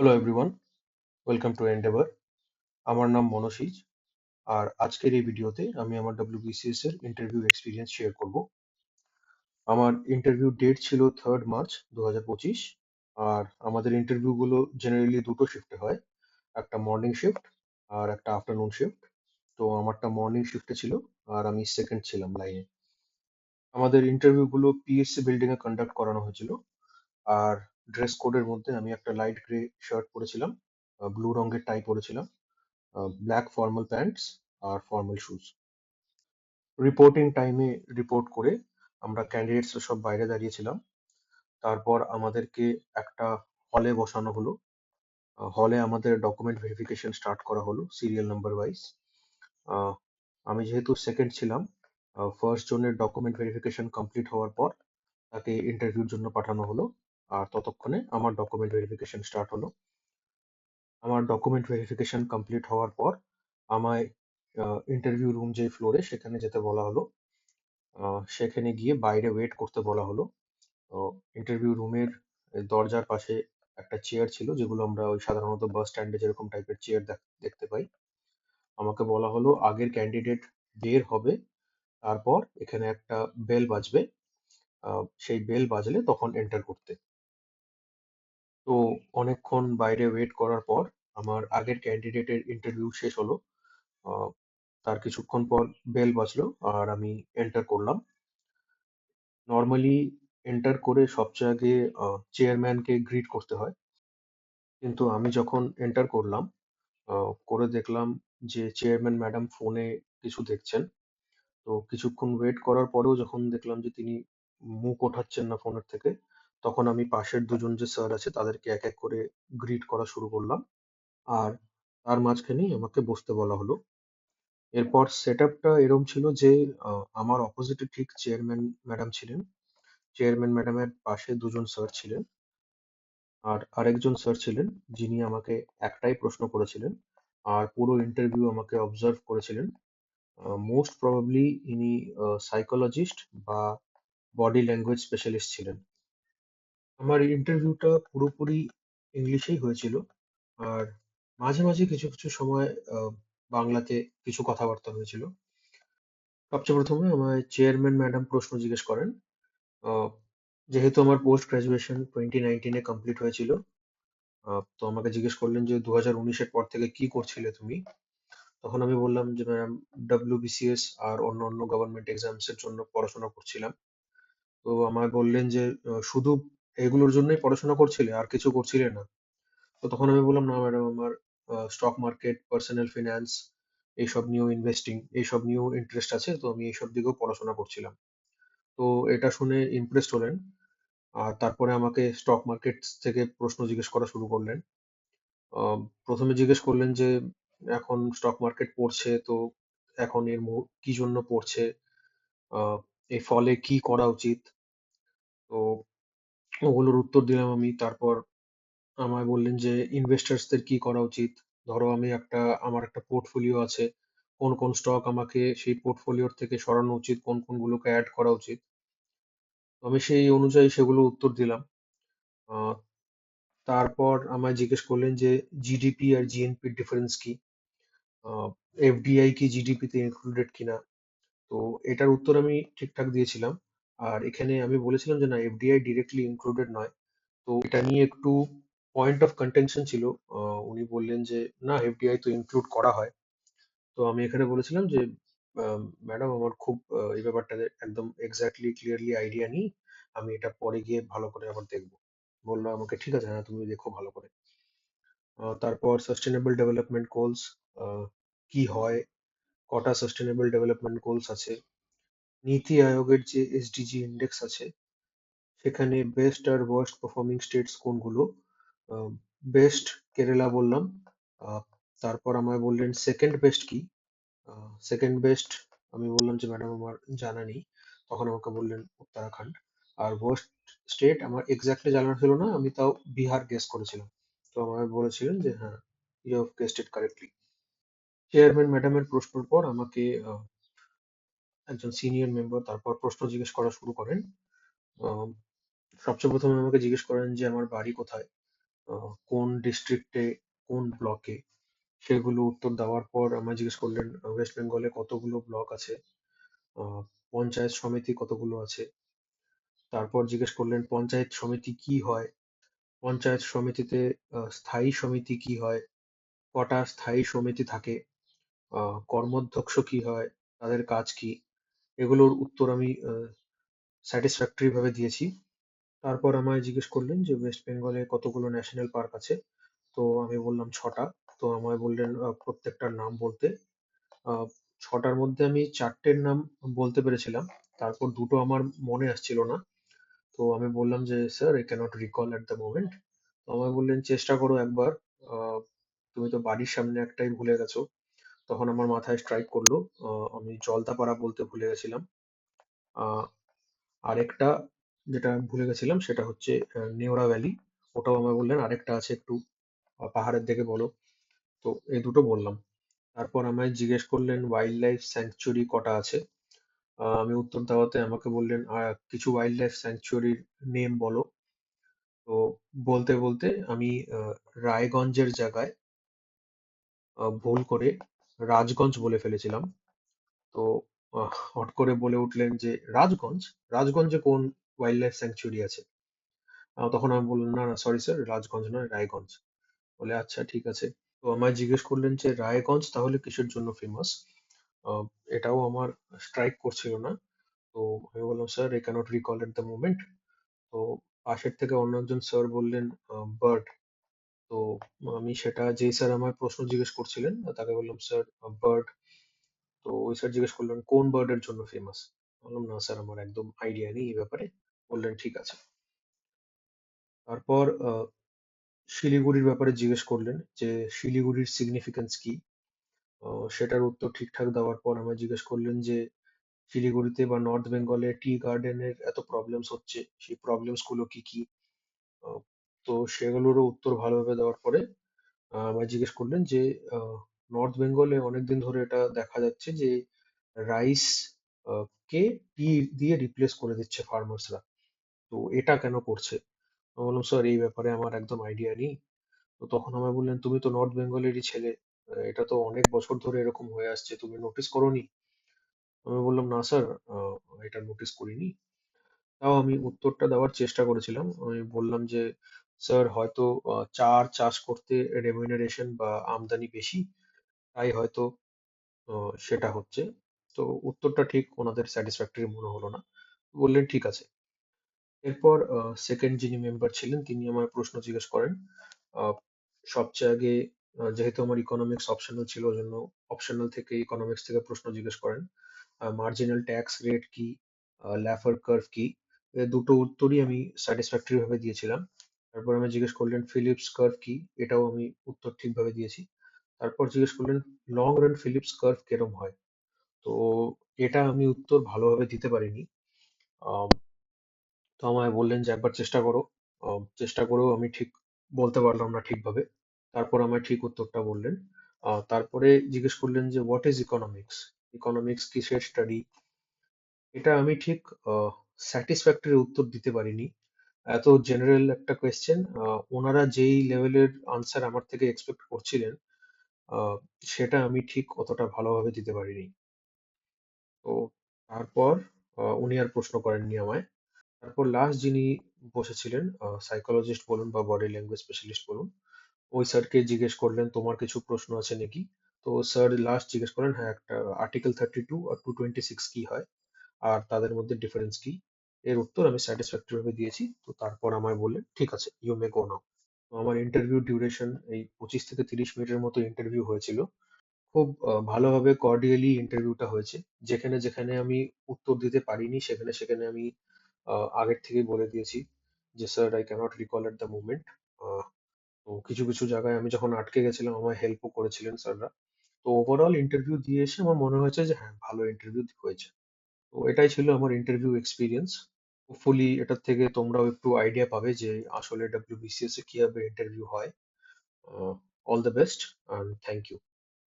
Hello everyone welcome to Endeavour আমার নাম মনোশীজ আর আজকের এই ভিডিওতে আমি আমার ডব্লিউবিসিএস এর ইন্টারভিউ এক্সপিরিয়েন্স শেয়ার করব। আমার ইন্টারভিউ ডেট ছিল থার্ড মার্চ দু হাজার পঁচিশ, আর আমাদের ইন্টারভিউগুলো জেনারেলি দুটো শিফটে হয়, একটা মর্নিং শিফট আর একটা আফটারনুন শিফট তো আমারটা মর্নিং শিফটে ছিল, আর আমি সেকেন্ড ছিলাম লাইনে আমাদের ইন্টারভিউগুলো পিএসসি বিল্ডিং এ কন্ডাক্ট করানো হয়েছিল, আর ড্রেস কোডের মধ্যে আমি একটা লাইট গ্রে শার্ট পরেছিলাম ব্লু রঙের টাই পরেছিলাম ব্ল্যাক ফর্মাল প্যান্টস আর ফর্মাল শুজ রিপোর্টিং টাইমে রিপোর্ট করে আমরা ক্যান্ডিডেটস সব বাইরে দাঁড়িয়েছিলাম। তারপর আমাদেরকে একটা হলে বসানো হলো। হলে আমাদের ডকুমেন্ট ভেরিফিকেশন স্টার্ট করা হলো সিরিয়াল নাম্বার ওয়াইজ আমি যেহেতু সেকেন্ড ছিলাম ফার্স্ট জনের ডকুমেন্ট ভেরিফিকেশন কমপ্লিট হওয়ার পর তাকে ইন্টারভিউর জন্য পাঠানো হলো। আর ততক্ষণে আমার ডকুমেন্ট ভেরিফিকেশন স্টার্ট হলো। আমার ডকুমেন্ট ভেরিফিকেশন কমপ্লিট হওয়ার পর আমায় ইন্টারভিউ রুম যে ফ্লোরে সেখানে যেতে বলা হলো। সেখানে গিয়ে বাইরে ওয়েট করতে বলা হলো। ইন্টারভিউ রুমের দরজার পাশে একটা চেয়ার ছিল যেগুলো আমরা ওই সাধারণত বাস স্ট্যান্ডে যেরকম টাইপের চেয়ার দেখতে পাই। আমাকে বলা হলো আগের ক্যান্ডিডেট বের হবে, তারপর এখানে একটা বেল বাজবে। সেই বেল বাজলে তখন এন্টার করতে। তো অনেকক্ষণ বাইরে ওয়েট করার পর আমার আগের ক্যান্ডিডেটের ইন্টারভিউ শেষ হলো। আহ, তার কিছুক্ষণ পর বেল বাজলো আর আমি এন্টার করলাম। নর্মালি এন্টার করে সবচেয়ে আগে চেয়ারম্যানকে গ্রিট করতে হয়। কিন্তু আমি যখন এন্টার করলাম আহ, করে দেখলাম যে চেয়ারম্যান ম্যাডাম ফোনে কিছু দেখছেন। তো কিছুক্ষণ ওয়েট করার পরেও যখন দেখলাম যে তিনি মুখ ওঠাচ্ছেন না ফোনের থেকে তখন আমি পাশের দুজন যে স্যার আছে তাদেরকে এক এক করে গ্রিট করা শুরু করলাম। আর তার মাঝখানেই আমাকে বসতে বলা হলো। এরপর সেট আপটা এরম ছিল যে আমার অপোজিটে ঠিক চেয়ারম্যান ম্যাডাম ছিলেন। চেয়ারম্যান ম্যাডামের পাশে দুজন স্যার ছিলেন। আর আরেকজন স্যার ছিলেন যিনি আমাকে একটাই প্রশ্ন করেছিলেন। আর পুরো ইন্টারভিউ আমাকে অবজার্ভ করেছিলেন। মোস্ট প্রবাবলি ইনি সাইকোলজিস্ট বা বডি ল্যাঙ্গুয়েজ স্পেশালিস্ট ছিলেন। আমার ইন্টারভিউটা পুরোপুরি ইংলিশেই হয়েছিল। আর মাঝে মাঝে কিছু কিছু সময় বাংলাতে কিছু কথাবার্তা হয়েছিল। সবচেয়ে প্রথমে আমায় চেয়ারম্যান ম্যাডাম প্রশ্ন জিজ্ঞেস করেন যেহেতু আমার পোস্ট গ্রাজুয়েশন টোয়েন্টি নাইনটিনে কমপ্লিট হয়েছিল তো আমাকে জিজ্ঞেস করলেন যে দু হাজার উনিশের পর থেকে কি করছিলে তুমি? তখন আমি বললাম যে ম্যাম ডব্লিউবিসিএস আর অন্য অন্য গভর্নমেন্ট এক্সামস এর জন্য পড়াশোনা করছিলাম। তো আমায় বললেন যে শুধু এগুলোর জন্যই পড়াশোনা করছিলে, আর কিছু করছিলে না। তো তখন আমি বললাম, না ম্যাডাম, আমার স্টক মার্কেট পার্সোনাল ফিনান্স এইসব নিয়েও ইনভেস্টিং এইসব নিয়েও ইন্টারেস্ট আছে, তো আমি এইসব দিকেও পড়াশোনা করছিলাম। তো এটা শুনে ইমপ্রেসড হলেন, আর তারপরে আমাকে স্টক মার্কেট থেকে প্রশ্ন জিজ্ঞেস করা শুরু করলেন। প্রথমে জিজ্ঞেস করলেন যে, এখন স্টক মার্কেট পড়ছে, তো এখন এর কি জন্য পড়ছে? এর ফলে কি করা উচিত? তো ওগুলোর উত্তর দিলাম আমি। তারপর আমায় বললেন যে ইনভেস্টার্সদের কি করা উচিত? ধরো আমি একটা, আমার একটা পোর্টফোলিও আছে। কোন কোন স্টক আমাকে সেই পোর্টফোলিওর থেকে সরানো উচিত? কোন, কোনগুলোকে অ্যাড করা উচিত? আমি সেই অনুযায়ী সেগুলো উত্তর দিলাম। তারপর আমায় জিজ্ঞেস করলেন যে জিডিপি আর জিএনপির ডিফারেন্স কি? এফডিআই কি জিডিপি তে ইনক্লুডেড কিনা? তো এটার উত্তর আমি ঠিকঠাক দিয়েছিলাম। আর এখানে আমি বলেছিলাম যে না এফডিআই ডিরেক্টলি ইনক্লুডেড নয়। তো এটা নিয়ে একটু পয়েন্ট অফ কন্টেনশন ছিল। উনি বললেন যে, না এফডিআই তো ইনক্লুড করা হয়। তো আমি এখানে বলেছিলাম যে ম্যাডাম, আমার খুব এই ব্যাপারটাতে একদম এক্স্যাক্টলি ক্লিয়ারলি আইডিয়া নেই। আমি এটা পরে গিয়ে ভালো করে আবার দেখব। বলল, আমাকে ঠিক আছে হ্যাঁ তুমি দেখো ভালো করে। তারপর সাস্টেনেবল ডেভেলপমেন্ট গোলস কি হয়? কটা সাস্টেনেবল ডেভেলপমেন্ট গোলস আছে? নীতি আয়োগের যে এসডিজি ইন্ডেক্স আছে, সেখানে বেস্ট আর ওয়ার্স্ট পারফর্মিং স্টেটস কোনগুলো? বেস্ট কেরালা বললাম তারপর আমায় বললেন সেকেন্ড বেস্ট কি? সেকেন্ড বেস্ট আমি বললাম যে ম্যাডাম আমার জানা নেই, তখন আমাকে বললেন উত্তরাখণ্ড। আর ওয়ার্স্ট স্টেট আমার এক্স্যাক্টলি জানা ছিল না, আমি তাও বিহার গেস করেছিলাম। তো আমায় বলেছিলেন যে হ্যাঁ you have guessed it correctly chairman ম্যাডামের প্রশ্নের পর আমাকে একজন সিনিয়র মেম্বার তারপর প্রশ্ন জিজ্ঞেস করা শুরু করেন। সবচেয়ে প্রথমে আমাকে জিজ্ঞেস করেন যে, আমার বাড়ি কোথায়? কোন ডিস্ট্রিক্টে কোন ব্লকে সেগুলো উত্তর দেওয়ার পর আমায় জিজ্ঞেস করলেন ওয়েস্ট বেঙ্গলে কতগুলো ব্লক আছে? পঞ্চায়েত সমিতি কতগুলো আছে? তারপর জিজ্ঞেস করলেন, পঞ্চায়েত সমিতি কি হয়? পঞ্চায়েত সমিতিতে স্থায়ী সমিতি কি হয়? কটা স্থায়ী সমিতি থাকে? কর্মাধ্যক্ষ কি হয়? তাদের কাজ কি? এগুলোর উত্তর আমি স্যাটিসফ্যাক্টরি ভাবে দিয়েছি। তারপর আমায় জিজ্ঞেস করলেন যে ওয়েস্ট বেঙ্গলে কতগুলো ন্যাশনাল পার্ক আছে? তো আমি বললাম ছটা। তো আমায় বললেন প্রত্যেকটার নাম বলতে। ছটার মধ্যে আমি চারটের নাম বলতে পেরেছিলাম। তারপর দুটো আমার মনে আসছিল না। তো আমি বললাম যে sir I cannot recall at the moment তো আমায় বললেন, চেষ্টা করো একবার। তুমি তো বাড়ির সামনে একটাই ভুলে গেছো। তখন আমার মাথায় স্ট্রাইক করল। আমি জলদাপাড়া বলতে ভুলে গেছিলাম। আরেকটা যেটা ভুলে গেছিলাম সেটা হচ্ছে নেওড়া ভ্যালি ওটাও আমায় বললেন, আরেকটা আছে একটু পাহাড়ের দিকে বলো। তো এই দুটো বললাম। তারপর আমায় জিজ্ঞেস করলেন ওয়াইল্ড লাইফ স্যাংচুয়ারি কটা আছে? আমি উত্তর দেওয়াতে আমাকে বললেন কিছু ওয়াইল্ড লাইফ স্যাংচুয়ারির নেম বলো। তো বলতে বলতে আমি রায়গঞ্জের জায়গায় ভুল করে রাজগঞ্জ বলে ফেলেছিলাম। তো হট করে বলে উঠলেন যে, রাজগঞ্জ? রাজগঞ্জে কোন ওয়াইল্ড লাইফ স্যাংচুরি আছে তখন আমি বললাম, না না সরি স্যার রাজগঞ্জ নয়, রায়গঞ্জ। বলে আচ্ছা ঠিক আছে। তো আমায় জিজ্ঞেস করলেন যে, রায়গঞ্জ তাহলে কিসের জন্য ফেমাস এটাও আমার স্ট্রাইক করছিল না। তো আমি বললাম sir I cannot recall at the moment তো পাশের থেকে অন্য একজন স্যার বললেন বার্ড তো আমি সেটা, যেই স্যার আমার প্রশ্ন জিজ্ঞেস করছিলেন, তাকে বললাম স্যার বার্ড তো ওই স্যার জিজ্ঞেস করলেন, কোন বার্ডের জন্য ফেমাস বললাম, না স্যার আমার একদম আইডিয়া নেই এই ব্যাপারে। বললেন, ঠিক আছে। তারপর শিলিগুড়ির ব্যাপারে জিজ্ঞেস করলেন যে, শিলিগুড়ির সিগনিফিকেন্স কি? সেটার উত্তর ঠিকঠাক দেওয়ার পর আমায় জিজ্ঞেস করলেন যে, শিলিগুড়িতে বা নর্থ বেঙ্গলে টি গার্ডেনের এত প্রবলেমস হচ্ছে? সেই প্রবলেমসগুলো কি কি? তো সেগুলোরও উত্তর ভালোভাবে দেওয়ার পরে আমায় জিজ্ঞেস করলেন যে নর্থ বেঙ্গলে অনেকদিন ধরে এটা দেখা যাচ্ছে যে রাইস কে টি দিয়ে রিপ্লেস করে দিচ্ছে ফার্মার্সরা তো এটা কেন করছে? আমি বললাম স্যার এই ব্যাপারে আমার একদম আইডিয়া নেই। তো তখন আমায় বললেন, তুমি তো নর্থ বেঙ্গলেরই ছেলে এটা তো অনেক বছর ধরে এরকম হয়ে আসছে, তুমি নোটিস করোনি? আমি বললাম, না স্যার এটা নোটিস করিনি। তাও আমি উত্তরটা দেওয়ার চেষ্টা করেছিলাম। আমি বললাম যে স্যার হয়তো আহ, চা চাষ করতে রেমিউনারেশন বা আমদানি বেশি তাই হয়তো সেটা হচ্ছে। তো উত্তরটা ঠিক ওনাদের স্যাটিসফ্যাক্টরি মনে হলো না। বললেন ঠিক আছে। এরপর সেকেন্ড যিনি মেম্বার ছিলেন তিনি আমায় প্রশ্ন জিজ্ঞেস করেন সবচেয়ে আগে যেহেতু আমার ইকোনমিক্স অপশনাল ছিল ওই জন্য অপশনাল থেকে ইকোনমিক্স থেকে প্রশ্ন জিজ্ঞেস করেন মার্জিনাল ট্যাক্স রেট কি ল্যাফার কার্ভ কি? দুটো উত্তরই আমি স্যাটিসফ্যাক্টরি ভাবে দিয়েছিলাম। তারপর আমি জিজ্ঞেস করলেন ফিলিপস কার্ভ কি? এটাও আমি উত্তর ঠিকভাবে দিয়েছি। তারপর জিজ্ঞেস করলেন লং রান ফিলিপস কার্ভ কিরম হয়? তো এটা আমি উত্তর ভালোভাবে দিতে পারিনি। তো আমায় বললেন যে, একবার চেষ্টা করো। চেষ্টা করেও আমি ঠিক বলতে পারলাম না ঠিকভাবে। তারপর আমায় ঠিক উত্তরটা বললেন। তারপরে জিজ্ঞেস করলেন যে হোয়াট ইজ ইকোনমিক্স ইকোনমিক্স কিসের স্টাডি এটা আমি ঠিক স্যাটিসফ্যাক্টরি উত্তর দিতে পারিনি। এত জেনারেল একটা কোয়েশ্চেন ওনারা যেই লেভেলের আনসার আমার থেকে এক্সপেক্ট করছিলেন সেটা আমি ঠিক অতটা ভালোভাবে দিতে পারিনি। তো তারপর উনি আর প্রশ্ন করেননি আমায়। তারপর লাস্ট যিনি বসেছিলেন সাইকোলজিস্ট বলুন বা বডি ল্যাঙ্গুয়েজ স্পেশালিস্ট বলুন, ওই স্যারকে জিজ্ঞেস করলেন, তোমার কিছু প্রশ্ন আছে নাকি? তো স্যার লাস্ট জিজ্ঞেস করেন হ্যাঁ একটা আর্টিকেল থার্টি টু আর টু টোয়েন্টি সিক্স কি হয়? আর তাদের মধ্যে ডিফারেন্স কি? এর উত্তর আমি স্যাটিসফ্যাক্টরি ভাবে দিয়েছি। তো তারপর আমায় বললেন, ঠিক আছে ইউ মে গো নাও তো আমার ইন্টারভিউ ডিউরেশন এই পঁচিশ থেকে তিরিশ মিনিটের মতো ইন্টারভিউ হয়েছিল। খুব ভালোভাবে কর্ডিয়ালি ইন্টারভিউটা হয়েছে। যেখানে যেখানে আমি উত্তর দিতে পারিনি, সেখানে সেখানে আমি আগের থেকেই বলে দিয়েছি যে sir I cannot recall at the moment তো কিছু কিছু জায়গায় আমি যখন আটকে গেছিলাম, আমায় হেল্পও করেছিলেন স্যাররা তো ওভারঅল ইন্টারভিউ দিয়ে এসে আমার মনে হয়েছে যে হ্যাঁ ভালো ইন্টারভিউ হয়েছে। তো এটাই ছিল আমার ইন্টারভিউ এক্সপিরিয়েন্স হোপফুলি এটার থেকে তোমরাও একটু আইডিয়া পাবে যে আসলে ডাব্লিউবিসিএস এ কীভাবে ইন্টারভিউ হয়। All the best and thank you